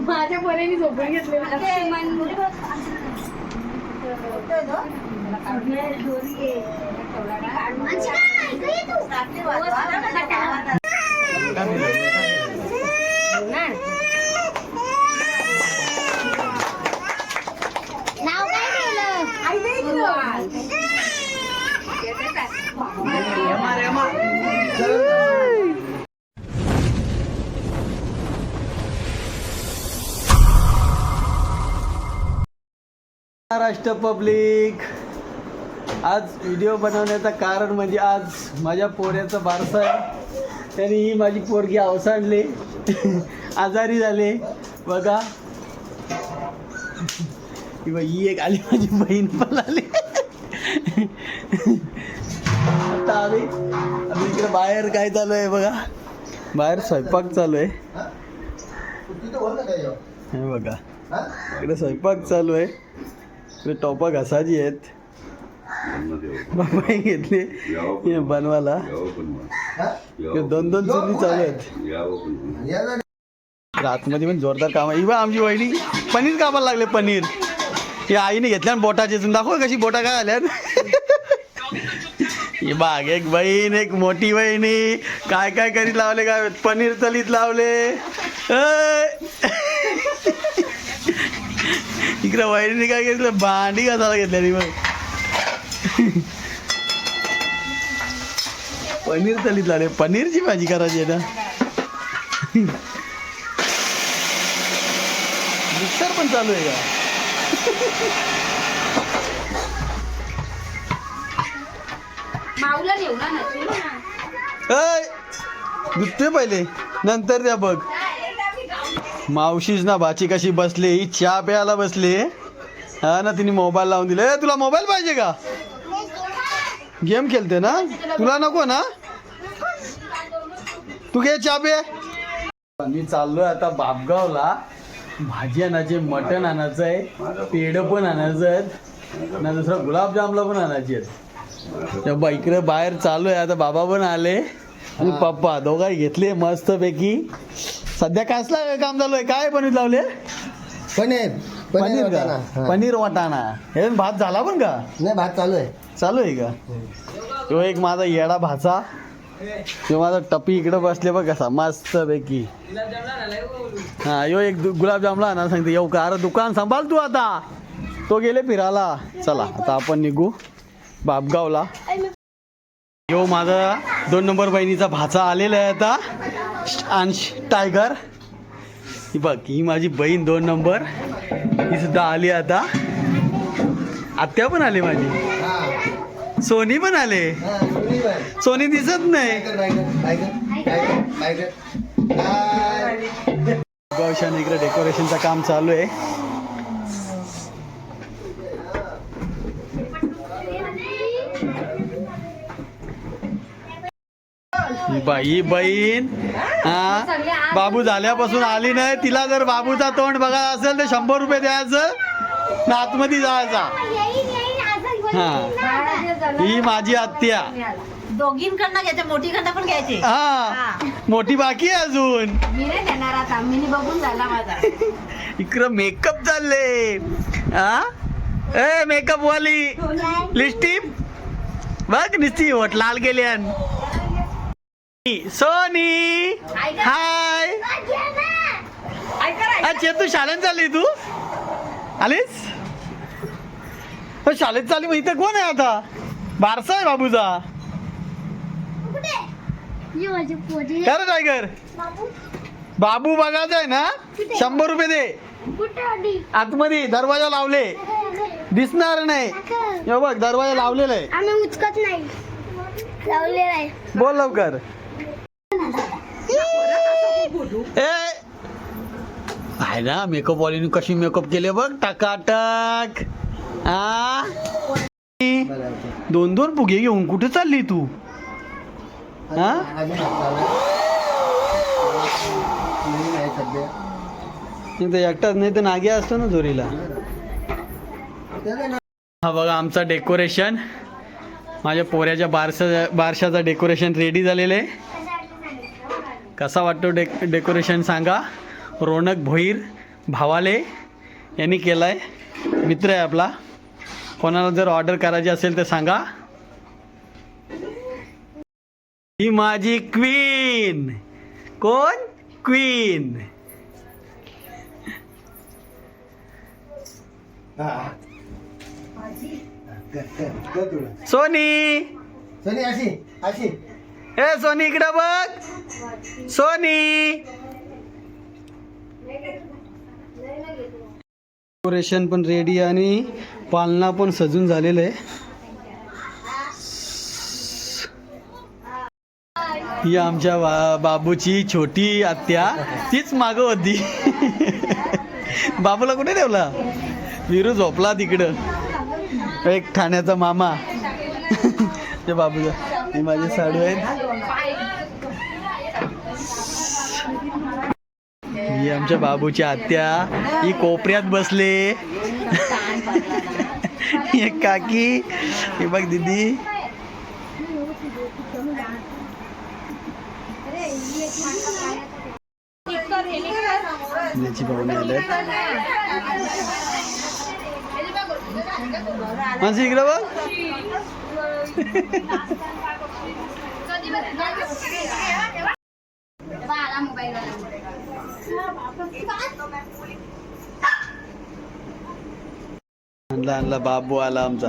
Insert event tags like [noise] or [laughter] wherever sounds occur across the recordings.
माझ्या पोरेने झोपून घेतले नाव काय केलं महाराष्ट्र पब्लिक. आज व्हिडिओ बनवण्याचं कारण म्हणजे आज माझ्या पोऱ्याचा बारसा आहे. त्यांनी ही माझी पोरगी अवसाडली आजारी झाले. बघा. बघ, ही एक आली माझी बहीण पण आली. आता आम्ही आम्ही इकडे बाहेर काय चालू आहे बघा. बाहेर स्वयंपाक चालू आहे. हे बघा. इकडे स्वयंपाक चालू आहे. इकडे टोपा घसाची आहेत. बाबाई घेतले. हे बनवायला. इकडे दोन दोन चुली चालू आहेत. रातमध्ये पण जोरदार काम आहे. बा आमची वहिनी पनीर कापायला लागले पनीर. हे आईने घेतल्या बोटाचे दाखव कशी बोटा काय आल्यात. ही बाग एक बहीण एक मोठी बहिणी काय काय करीत लावले काय पनीर तलीत लावले! इकडे वहिनीने काय घेतलं भांडी घासायला घेतली मग पनीर तलीत लावले पनीरची भाजी करायची आहे ना. मिक्सर पण चालू आहे का? दुखते पहिले नंतर द्या बघ. मावशीच ना भाची कशी बसली? ही चहा प्यायला बसली. हा ना तिने मोबाईल लावून दिले. तुला मोबाईल पाहिजे का? गेम खेळते ना? तुला नको ना? तू घे चहा पे. मी चाललोय आता बापगावला. भाजी आणायचे मटण आणायचं आहे पेढ पण आणायचं आहेत. ना दुसरा गुलाबजामला पण आणायची आहेत. त्या बा इकडे बाहेर चालू आहे आता बाबा पण आले. आणि पप्पा दोघाही घेतले मस्त पैकी सध्या कसला काम चालू आहे? काय पनीर लावले? पनीर पनीर पनीर का? वाटाणा. हा. पनीर वाटाणा. हे भात झाला पण का? नाही भात चालू आहे. चालू आहे का? तो एक माझा येडा भाचा. तो माझा टपी इकडे बसले बघ कसा मस्त पैकी हा यो एक दु- गुलाबजामला ना सांगते. येऊ का अरे दुकान सांभाळ तू आता. तो गेले फिरायला. चला आता आपण निघू बापगावला. यो माझा दोन नंबर बहिणीचा भाचा आलेला आहे आता. अंश टायगर. ही बघ ही माझी बहीण दोन नंबर. ही सुद्धा आली आता. आत्या पण आली माझी. सोनी पण आले. सुनी दिसत नाही. गौशान इकडे डेकोरेशनचं काम चालू आहे. बाई बहीण हा? बाबू झाल्यापासून आली नाही. तिला जर बाबूचा तोंड बघा असेल तर शंभर रुपये द्यायचं ना आतमध्ये जायचा. हा. ही माझी आत्या. दोघींकडनं घ्यायचे मोठीकडनं पण घ्यायचे. हा. मोठी बाकी आहे अजून. मी नाही देणार आता. मी बघून झाला माझा. इकडं मेकअप चालले. हा? ए मेकअप वाली. लिस्टिप बघ निस्ती होट लाल गेल्यान सोनी हाय अच्छा तू शाळेत चालली तू? आलीस? हो, शाळेत चालली मग इथं कोण आहे आता? बारसा आहे बाबूचा ये माझी पोरी. काय रे टायगर? बाबू? बघायचा आहे ना? शंभर रुपये दे. आतमध्ये दरवाजा लावले. दिसणार नाही. बघ दरवाजा लावलेला आहे. आम्ही उचकत नाही. लावलेला आहे. बोल लवकर. ए! आहे ना मेकअप वालीने कशी मेकअप केले बघ टकाटक. आ? दोन दोन फुगे घेऊन कुठे चालली तू? हा एकटाच नाही तर नाग्या असतो ना ना- हा बघा आमचा डेकोरेशन माझ्या पोऱ्याच्या बारशा बारशाचं डेकोरेशन रेडी झालेलं आहे. कसा वाटतो डेक डेकोरेशन सांगा. रोनक भोईर भावाले यांनी केला आहे मित्र आहे आपला. कोणाला जर ऑर्डर करायची असेल तर सांगा. ही माझी क्वीन कोण? Queen Sony. सोनी अशी अशी. ए सोनी इकडं बघ. सोनी. डेकोरेशन पण रेडी आणि पालना पण सजून झालेलं आहे. ही आमच्या बा बाबूची छोटी आत्या. तीच मागं होती. बाबूला कुठे ठेवला? विरू झोपला तिकडं. एक ठाण्याचा मामा. ते बाबूचा. ही माझी साडू आहेत. ही आमच्या बाबूची आत्या. ही कोपऱ्यात बसले. काकी. हे बघ दिदी. याची पाहुणे आले इकडे बघ. आणला आणला बाबू आला आमचा.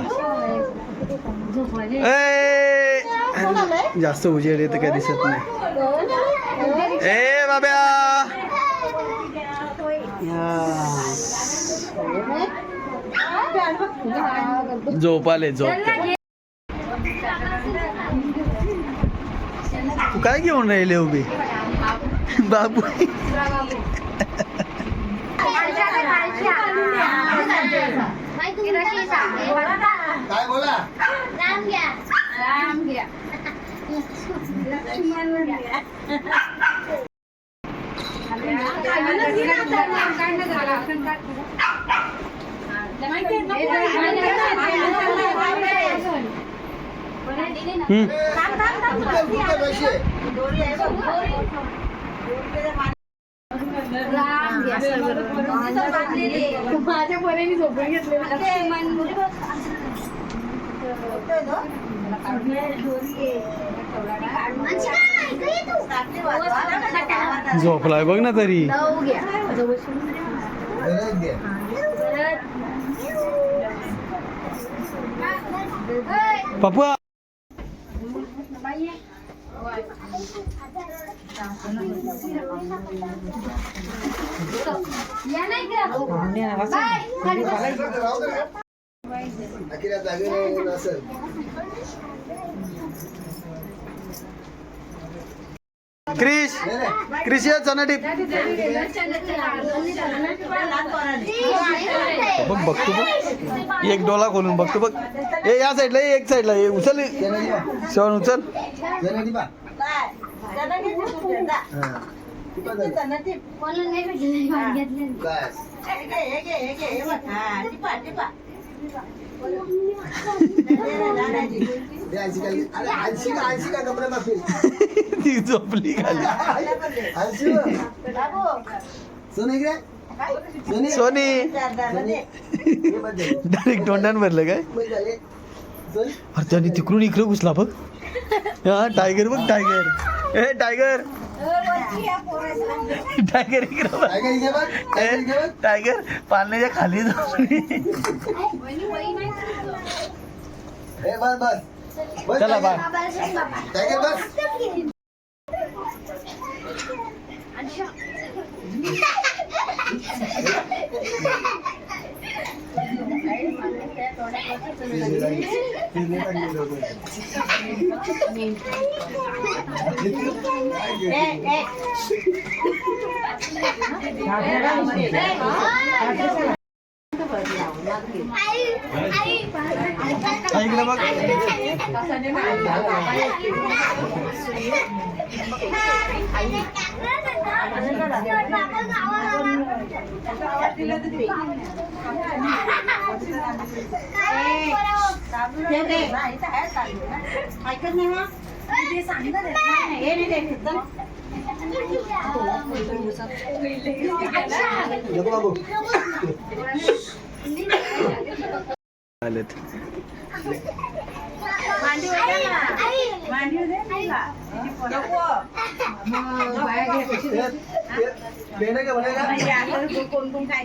ए! जास्त उजेड येतं काय दिसत नाही. ए बाब्या! या. झोप आले झोप. काय घेऊन राहिले उभी? बाबू. काय बोला? हम्म. कुठे कुठे पैसे माझ्या पोरेने झोपून घेतलेलं झोपलाय बघ ना तरी. पप्पा राहू दे का? अखेर या जागेवर नसेल क्रिश. क्रिश ये बघ बघतो बघ. एक डोला खोलून बघतो बघ. ए या साईडला एक साईडला ए उचल हा. टिपा दे खाली. अरे का का कपडे माफी ती झोपली खाली सोनी इकडे सोनी डायरेक्ट तोंडान भरलं काय बंद झाले. सोनी अरे त्याने तिकडून इकडे घुसला बघ हा टायगर बघ टायगर ए टायगर टायगर इकडे टायगर पालण्याच्या खाली बस चला. बाय. टायगर बस. [laughs] なぜならいいの? इकडे बघ ऐकत नाही मग? ते. सांगत आलेत पेढे कोण कोण काय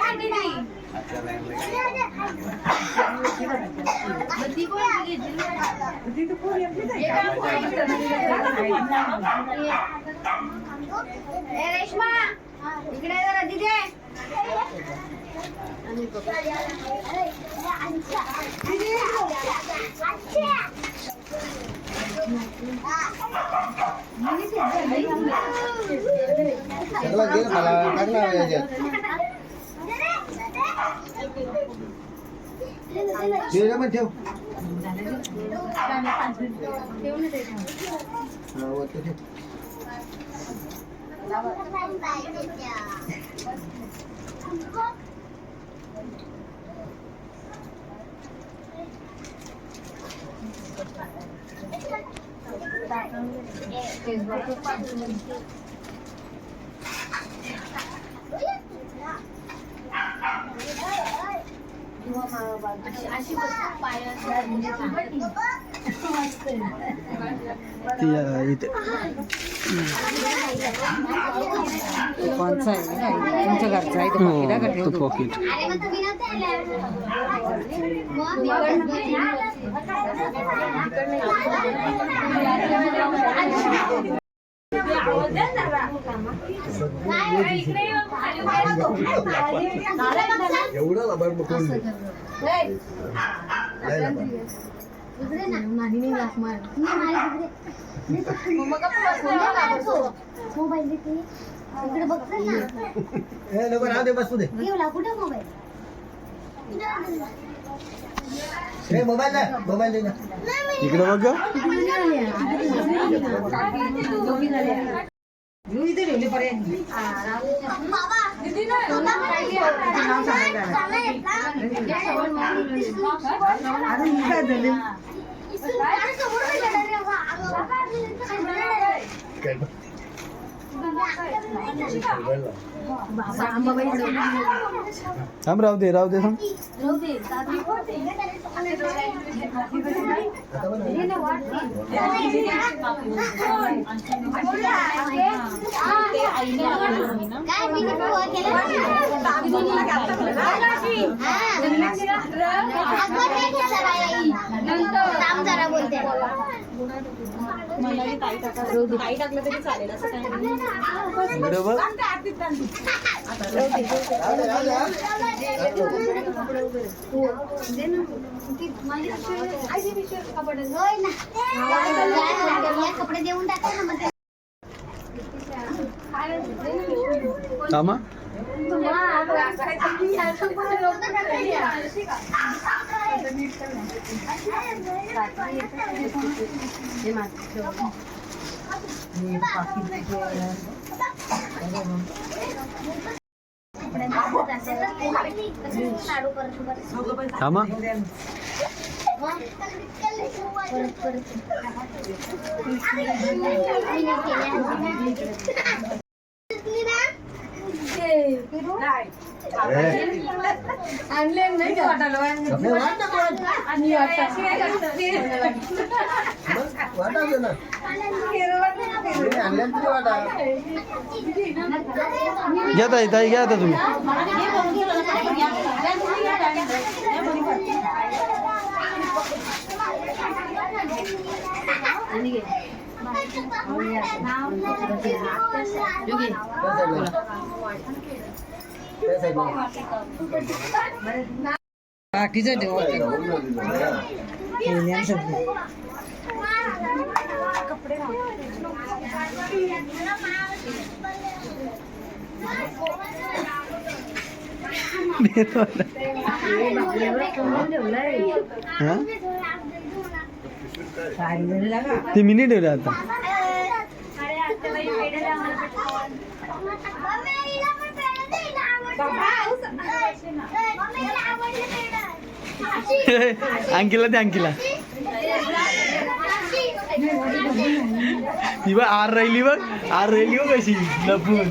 रेश्मा इकडे जरा दिदे मला. टाक ना याच्यात पेढे पण ठेव हा, वरती ठेव ती अं, इथे. कोणचा आहे? तुमच्या घरचा आहे? तो हो, पाकिटा? तो पॉकेट. तुम्ही एवढं मग कोण मोबाईल देते इकडे बघतो ना बसू दे. कुठे मोबाईल? मोबाईल ना मोबाईल दे ना. इकडे बघ काय झालं? काय बघ. थांब राहू दे राहू दे थांब आता बघ ना. काय मी पोहा केला थांब जरा बोलते इकडे बघ राहू दे, राहू दे, कपडे देऊन टाका ना मग sama. तुझी वाटा घ्या ताई ताई घ्या आता तुम्ही. आणि साईडला. बाकीचं ठेव हा? काढलेला का? ते मिनी ठेवले आता. अंकिला ते अंकिला. ही बघ आर राहिली बघ आर राहिली बघ कशी लपून.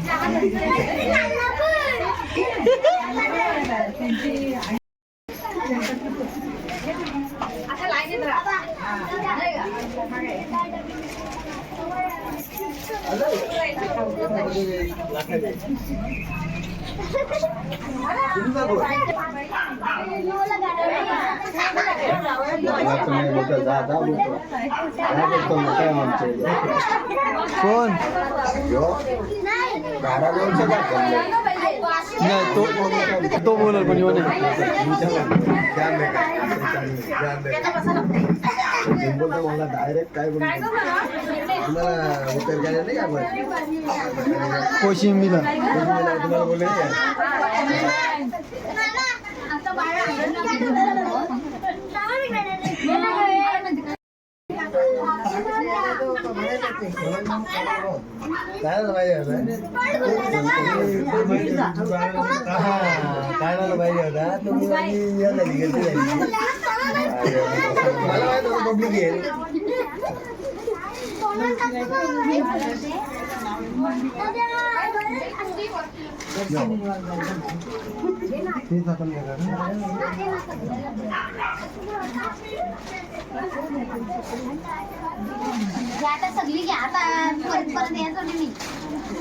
कोण? नाही तो तो बोलल पण येऊ नाही मला डायरेक्ट काय बोलतो तुम्हाला उत्तर द्यायला नाही का आपण कोशिंबीला तुम्हाला बोलले काय काय झालं पाहिजे होता काय झालं पाहिजे होता तुम्ही आणि या झाली गेली झाली मला माहीत होतं पब्लिक तेच आपण आता सगळी घ्या. आता परत परत यायचं मी.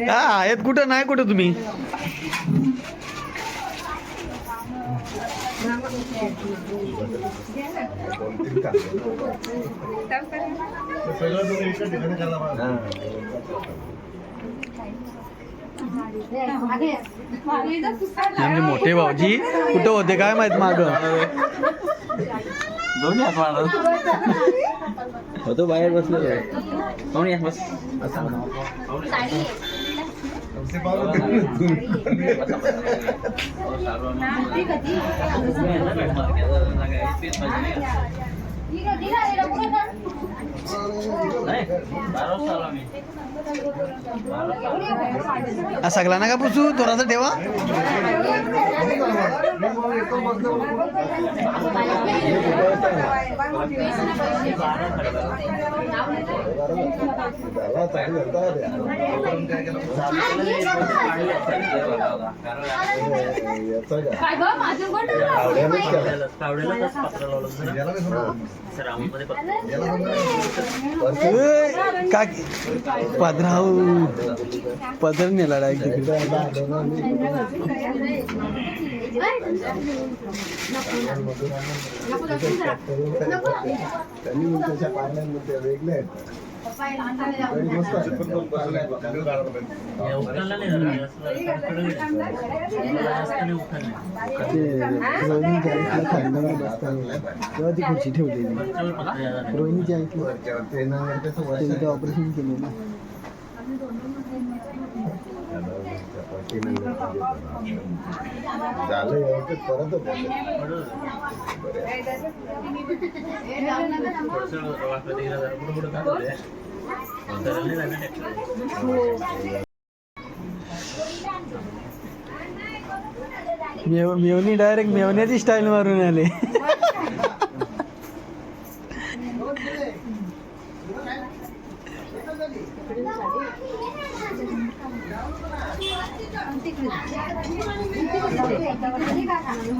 हा आहेत कुठं? नाही कुठं तुम्ही? आमचे मोठे भाऊजी कुठं होते? काय माहीत माग? दोन्ही हात मारत होतो बाहेर बसलो बस. या बस हा। सगळा ना का पुसू? थोडासा ठेवा. का? आवड्यानेच केला. याला कसं का पदराव हो. पदर नेला डायरेक्ट तिकडे एकदा आलो ना आम्ही. त्यांनी मग त्याच्या पाण्यामध्ये वेगळे आहेत तरी मस्त आहेत. पण दोन बसले आहेत. चांगलं झालं पाहिजे. ते रोहिणीच्या आईला खांद्यावर बसताना तेव्हा ती खुर्ची ठेवलेली रोहिणीच्या आईला वरच्या- ते ना त्याचं ते वर्ष- इथं ऑपरेशन केलं ना झालं व्यवस्थित परत होतं. मेव मेवणी डायरेक्ट मेवण्याची स्टाईल मारून आले नाही नाही गेली का गेली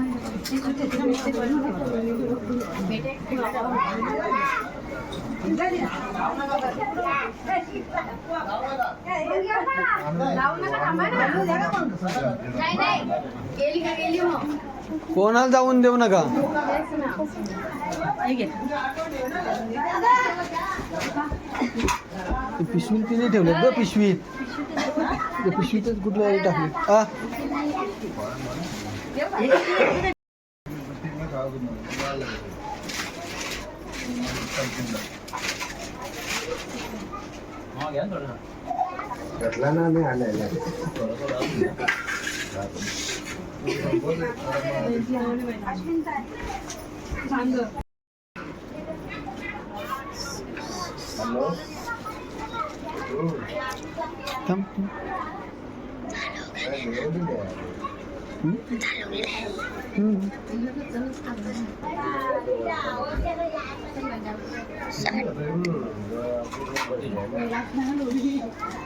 मग कोणाला जाऊन देऊ नका? पिशवी पिशवीत तिने ठेवले ग पिशवीत? ते पिशवीतच कुठलं टाकले आ? घेतला ना मी आणायला हॅलो थांब. काय घेऊन द्या. हम्म. तशी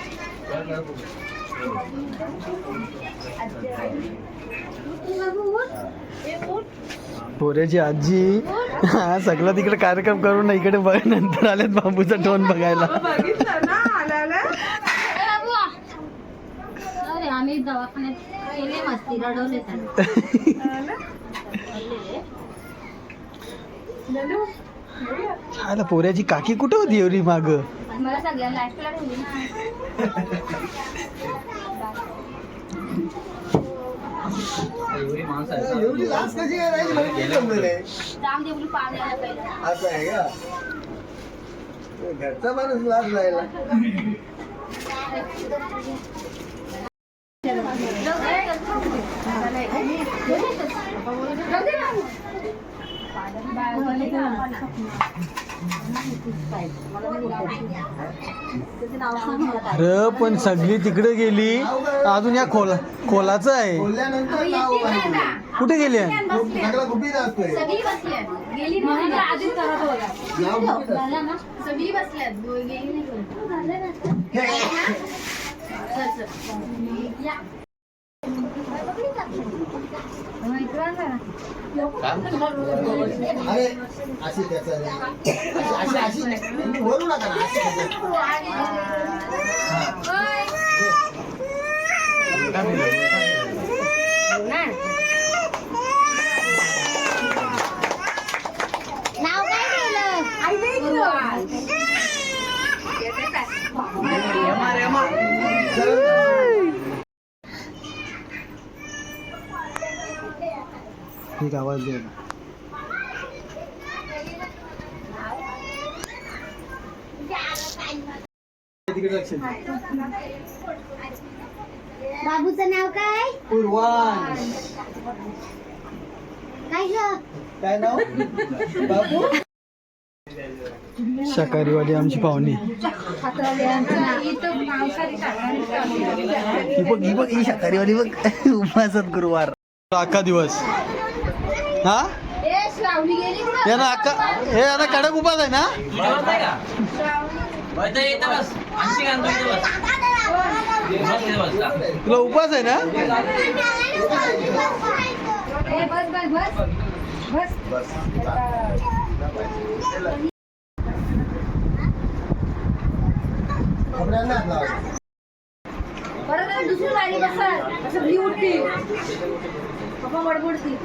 पोऱ्याची आजी. हा सगळं तिकडे कार्यक्रम करून ना इकडे बघ नंतर आलेत बांबूचा टोन बघायला. आम्ही दवाखान्यात [laughs] छायला पोऱ्याची काकी कुठे होती एवढी माग? एवढी कशी काय राहिली? मला असं आहे का? घरचा माणूस राहिला. अरे पण सगळी तिकडे गेली. अजून या खोला खोलाचं आहे. कुठे गेली सगळा नाही नाही. अरे अशी त्याचा अशी अशी अशी बोलू नका ना. नाव काय ठेवलं ठीक आवाज दे. बाबूचं नाव काय? पूर्वांश. काय ग? काय नाव? बाबू? शाकाहारीवाली आमची पाहुणी. ही बघ ही बघ ही शाकाहारीवाली बघ. [laughs] उपासत गुरुवार. अख्खा दिवस. हा ए श्रावणी गेली कुठं? या ना अक्का हे आता कडक उपास आहे ना? बस बस. बस. बस बस. तुला उपास आहे ना बस बस बस बस. परत दुसरी गाडी बसत असं भी उठती पप्पा बडबडती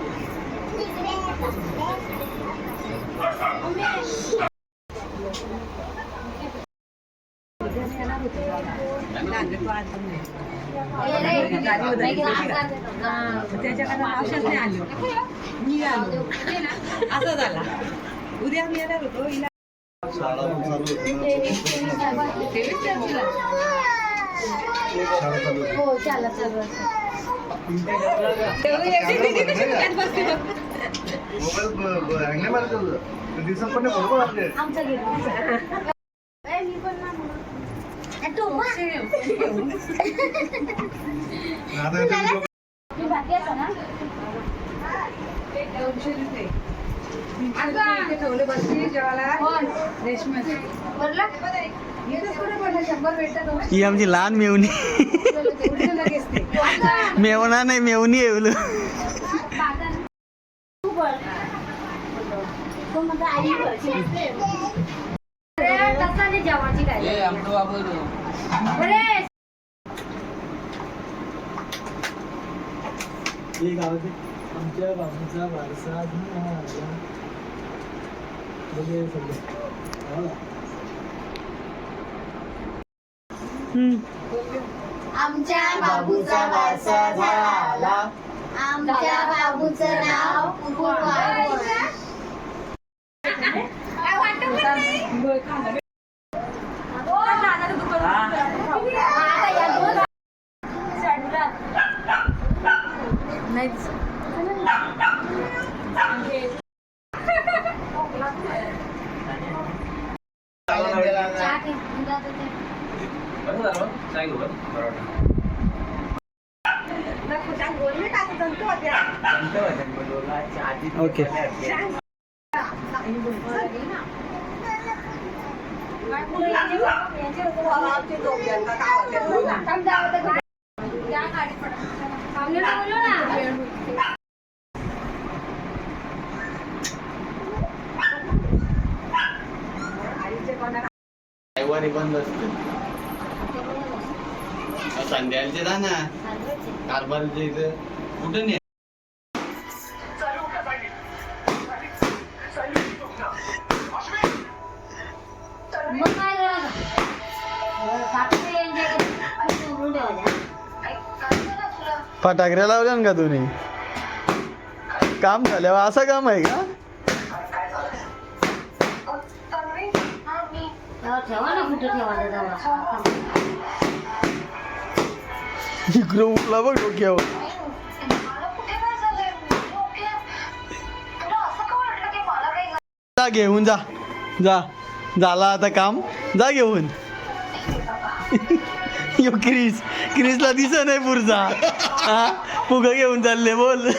असं झाला उद्या मी येणार होती. हो चालत चालू ही आमची लहान मेवणी. मेवणा नाही मेवणी येवलं बाजार. तू भर. तो म्हणतो आई भरची असते. अरे, तसं नाही जेवायची काय अरे, आमच्या बाबूचा वारसा सगळं. आमच्या बाबूचा वारसा झाला आमच्या बाबूचं नाव ओके रविवारी बंद असते संध्याकाळचे जा ना कारभारच्या इथं कुठं नाही फटाकड्या लावल्या ना का तुम्ही काम झाल्यावर असं काम आहे का? तेव्हा इकडं उठला बघ डोक्यावर. जा घेऊन जा. जा. झाला आता काम. जा घेऊन. यो क्रिस. क्रिसला दिसत नाही पुरचा हा? फुगं घेऊन चालले बोल.